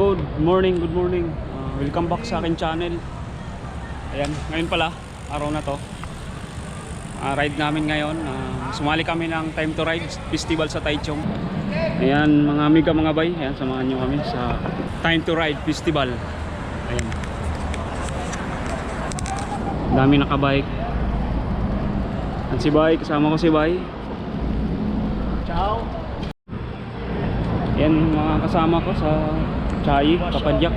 good morning, good morning. Ah, welcome back sa akin channel. Ayan, ngayon pala, araw na to. Ah, ride namin ngayon. Ah, sumali kami ng Time to Ride Festival sa Taichung. Ayan, mga amiga, mga bay. Ayan, samahan nyo kami sa Time to Ride Festival. Ayan. Dami nakabike. At si Bay, kasama ko si Bay. Ciao. Yan mga kasama ko sa Chayi, Kapadyak.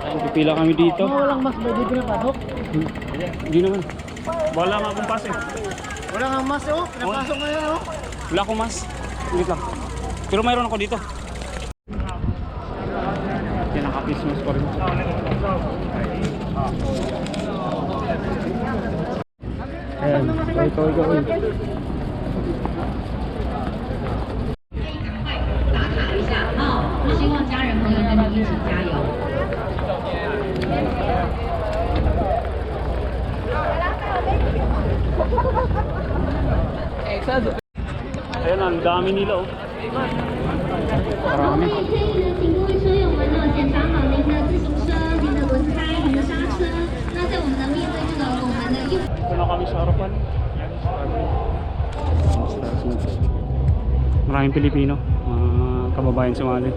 Ayan, pipila kami dito. Walang mas ba di pinapasok? Hindi naman. Wala nga akong pass eh. Wala nga mas oh. Pinapasok na yan oh. Wala akong mas. Wait lang. Pero mayroon ako dito. Yan, naka-Christmas pa rin. Ayan, ikaw, ikaw, ikaw. ikaw. 打卡一下啊！希望家人朋友跟你一起加油。 Ayan, ang dami nila oh. Marami. Maraming Pilipino, mga kababayan sumali.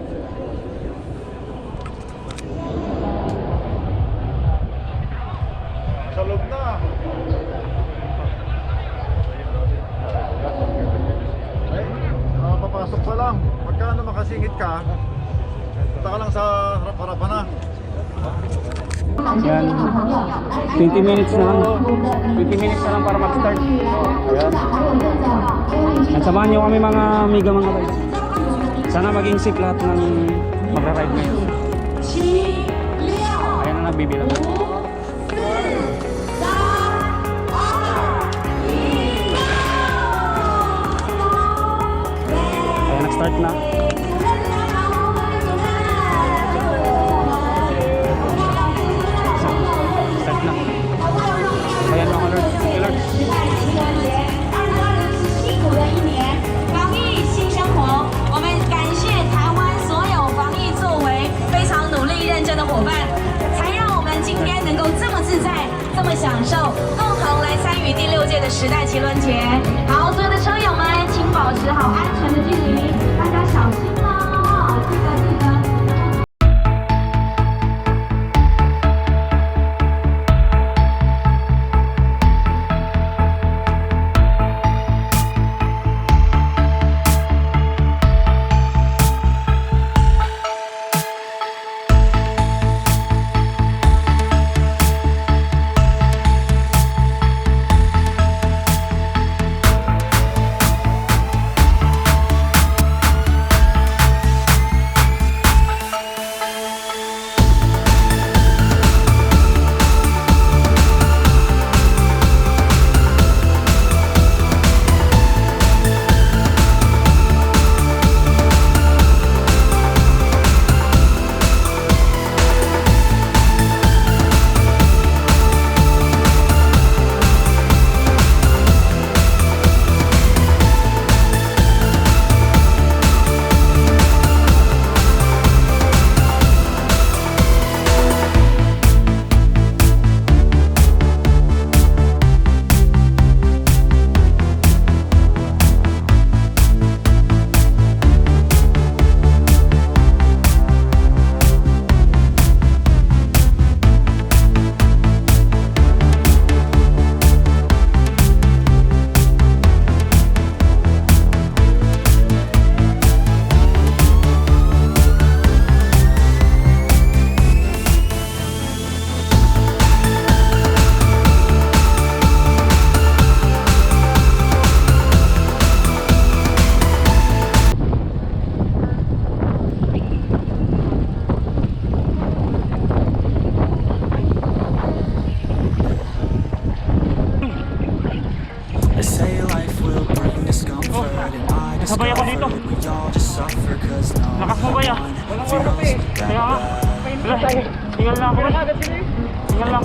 Sa loob na. Papasok pa lang. Pagka makasingit ka, punta ka lang sa harap-harapan na. Yan. 20 minutes na lang. 20 minutes na lang para mag-start. Ayan. At samahan nyo kami mga amiga mga guys. Sana maging safe lahat ng magra-ride ngayon. Ayan na nagbibilang. Ayan, nag-start na.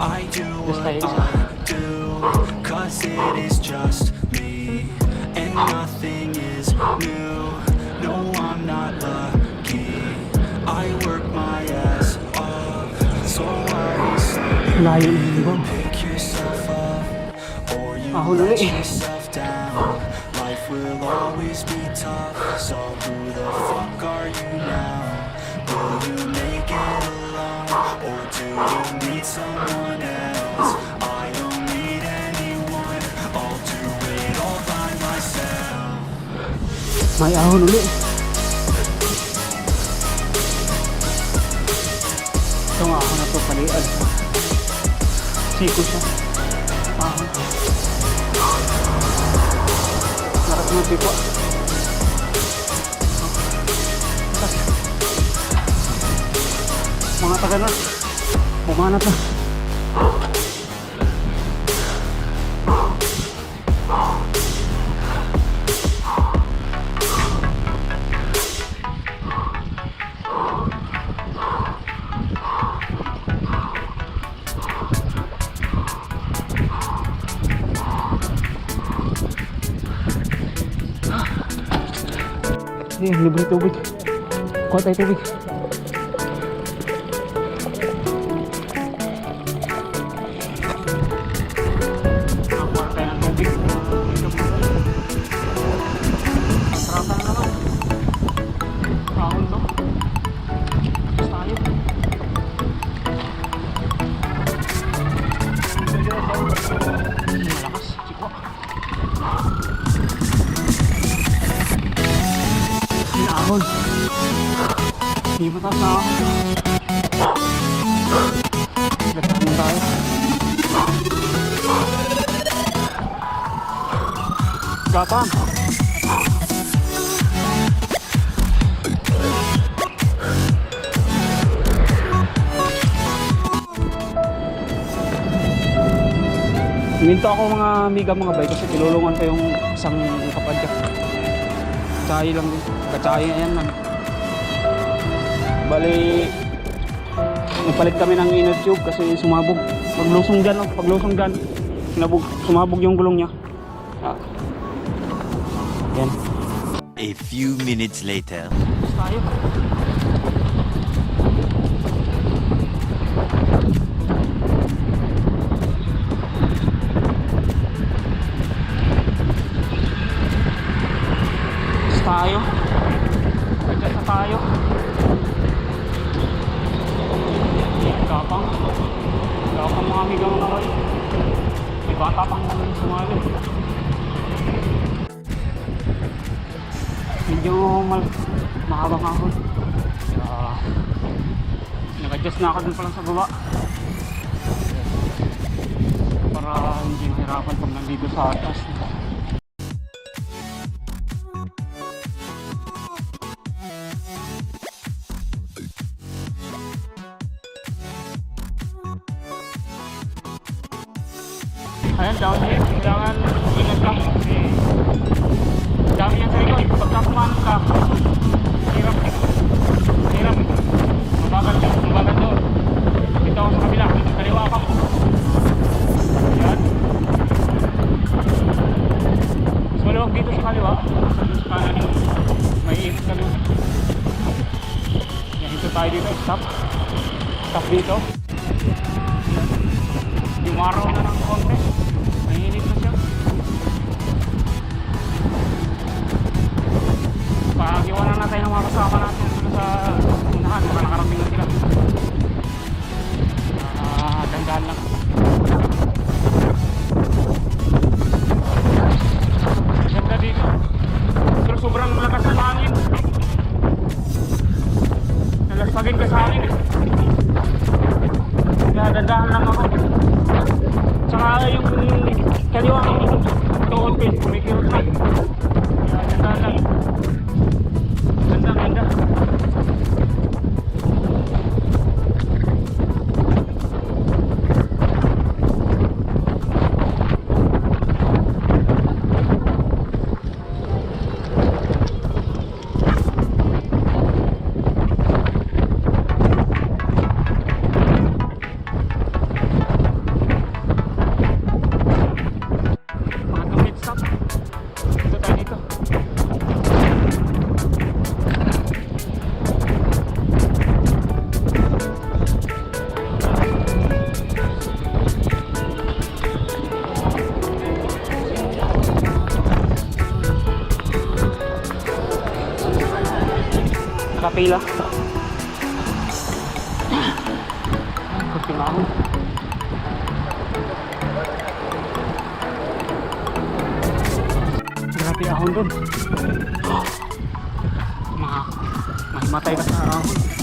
I do, cause it is just me, and nothing is new. No, I'm not lucky. I work my ass off, so I'll be. Layo ng ulit. yourself down. Life will always be tough, so who the fuck are you now? Will you make it alone, or do you need someone else? I don't need anyone, I'll do it all by myself. May ahon uli. Ito nga ahon na to palian. Siko siya. Ng tipo. Mga taga na. Bumanat na. Ayan, libre tubig. Kuha tayo tubig. Sinahon. Hindi mataas na ako. Gatahan tayo. Gapang. Minto ako mga amiga mga bay kasi tinulungan ko yung isang kapatid. Tsahay lang din. Katsahay yan lang. Bali, nagpalit kami ng inner tube kasi sumabog. Paglusong dyan, oh, paglusong dyan, sinabog, sumabog yung gulong niya. Ah. Yan. A few minutes later. Tayo. Tayo. Gapang. Gapang mga amiga mga kawal. May bata pang sumali. medyo mal mahabang ahon kaya nag-adjust na ako dun pa lang sa baba para hindi mahirapan pag nandito sa atas. Ayan, downhill. Kailangan ingat ka. Dami yan sa likod. Pagka kumanan ka, hirap. Hirap. Mabagal dyan, mabagal doon. Dito ako sa kabila, kaliwa ka. Yan. Mas maluwag dito sa kaliwa. Sa dun sa kanan, may ikot ka doon. Yan, ito tayo dito. Stop. Stop dito. Yung araw na ng konti. Pag-iwanan na tayo ng mga kasama natin dito sa unahan. Baka nakarating na sila. Ah, dandahan lang. Ganda dito. Pero sobrang lakas ng hangin. Nalasagin ka sa hangin eh. Kaya dandahan lang ako. Tsaka yung kaliwang tuhod ko, kumikirot na. Kaya dandahan lang. Ganda, ganda. Mga Ahon. Grabe ahon dun. Mga mahimatay ka sa ahon.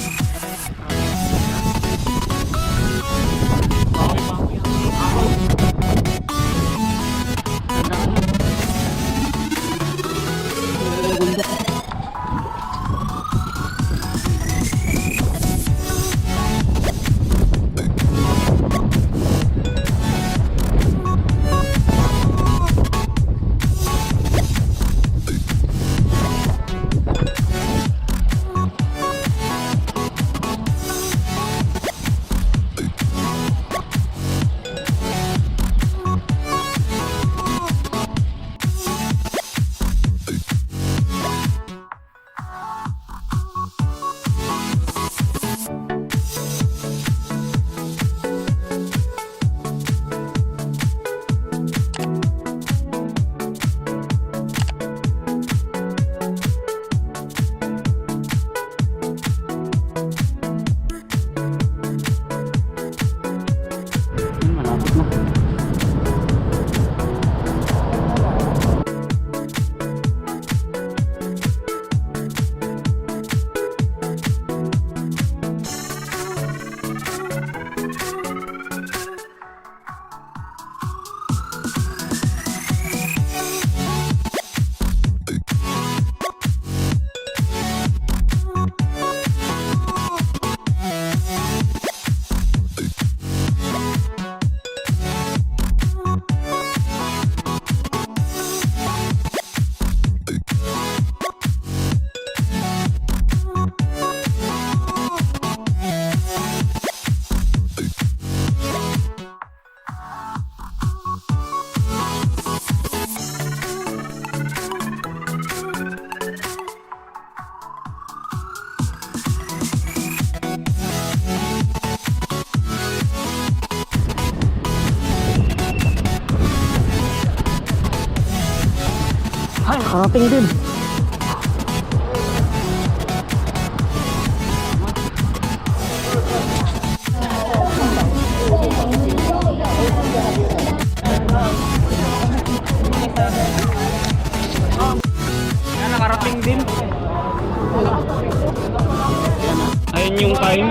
Nakarating din. Nakarating din. Ayun yung time.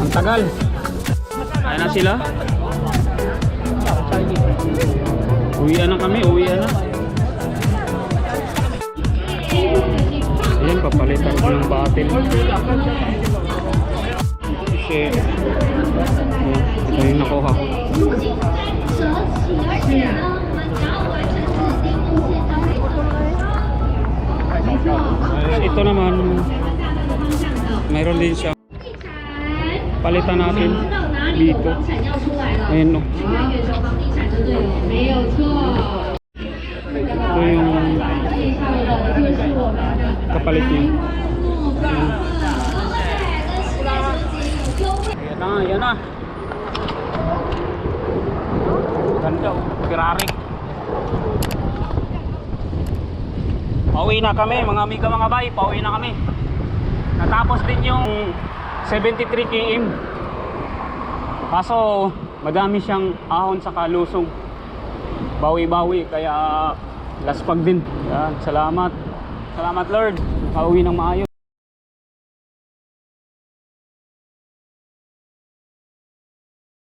Ang tagal. Ayan na sila. Uwian na kami, uwian na. Papalitan ko yung bottle. Shit. Ito yung nakuha ko. Ito naman, mayroon din siya. Palitan natin dito. Ayan no. kapalit yun. Ayan na, ayan na. Ganda oh, Pauwi na kami, mga amiga mga bay, pauwi na kami. Natapos din yung 73 km. Kaso, madami siyang ahon sa kalusog. Bawi-bawi, kaya laspag din. Yan, salamat. Salamat Lord. Pauwi ng maayos.